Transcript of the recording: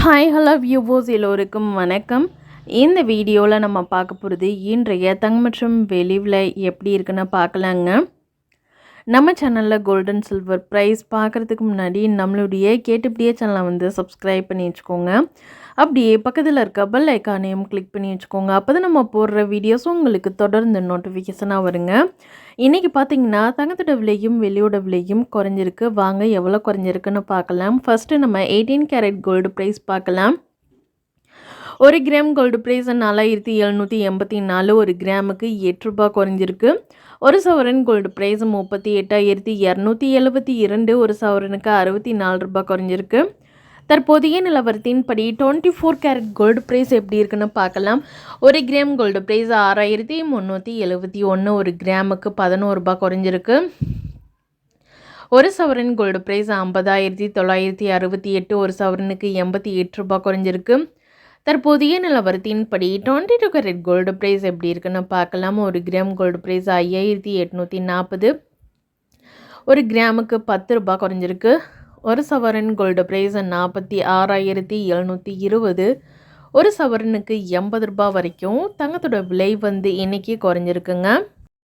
Hi hello வியூவோஸ் எல்லோருக்கும் வணக்கம். இந்த வீடியோவில் நம்ம பார்க்க போகிறது இன்றைய தங்க மற்றும் வெளிவில் எப்படி இருக்குன்னு பார்க்கலாங்க. நம்ம சேனலில் கோல்டன் சில்வர் ப்ரைஸ் பார்க்குறதுக்கு முன்னாடி நம்மளுடைய கேட்டுப்படியே சேனலை வந்து சப்ஸ்கிரைப் பண்ணி வச்சுக்கோங்க. அப்படியே பக்கத்தில் இருக்க பெல் ஐக்கானையும் கிளிக் பண்ணி வச்சுக்கோங்க. அப்போ தான் நம்ம போடுற வீடியோஸும் உங்களுக்கு தொடர்ந்து நோட்டிஃபிகேஷனாக வருங்க. இன்றைக்கி பார்த்தீங்கன்னா தங்கத்தோட விலையும் வெளியோட விலையும் குறைஞ்சிருக்கு. வாங்க எவ்வளோ குறைஞ்சிருக்குன்னு பார்க்கலாம். ஃபஸ்ட்டு நம்ம எயிட்டீன் கேரட் கோல்டு ப்ரைஸ் பார்க்கலாம். ஒரு கிராம் கோல்டு ப்ரைஸ் நாலாயிரத்தி எழுநூற்றி எண்பத்தி நாலு ஒரு கிராமுக்கு எட்டு ரூபாய் குறைஞ்சிருக்கு. ஒரு சவரன் கோல்டு ப்ரைஸ் முப்பத்தி எட்டாயிரத்தி இரநூத்தி எழுபத்தி இரண்டு ஒரு சவரனுக்கு அறுபத்தி நாலு ரூபாய் குறைஞ்சிருக்கு. தற்போதைய நிலவரத்தின்படி twenty four carat gold price எப்படி இருக்குன்னு பார்க்கலாம். ஒரு கிராம் கோல்டு ப்ரைஸ் ஆறாயிரத்தி முந்நூற்றி எழுபத்தி ஒன்று ஒரு கிராமுக்கு பதினோரு ரூபாய் குறைஞ்சிருக்கு. ஒரு சவரன் கோல்டு ப்ரைஸ் ஐம்பதாயிரத்தி தொள்ளாயிரத்தி அறுபத்தி எட்டு ஒரு சவரனுக்கு எண்பத்தி எட்டு ரூபாய் குறைஞ்சிருக்கு. தற்போதைய நிலவரத்தின்படி twenty two carat gold price எப்படி இருக்குன்னு பார்க்கலாம். ஒரு கிராம் கோல்டு ப்ரைஸ் ஐயாயிரத்தி எட்நூற்றி நாற்பது. ஒரு கிராமுக்கு பத்து ரூபாய் குறைஞ்சிருக்கு. ஒரு சவரன் கோல்டு ப்ரைஸ் நாற்பத்தி ஆறாயிரத்தி எழுநூற்றி இருபது. ஒரு சவரனுக்கு எண்பது ரூபாய் வரைக்கும் தங்கத்தோட விலை வந்து இன்றைக்கி குறைஞ்சிருக்குங்க.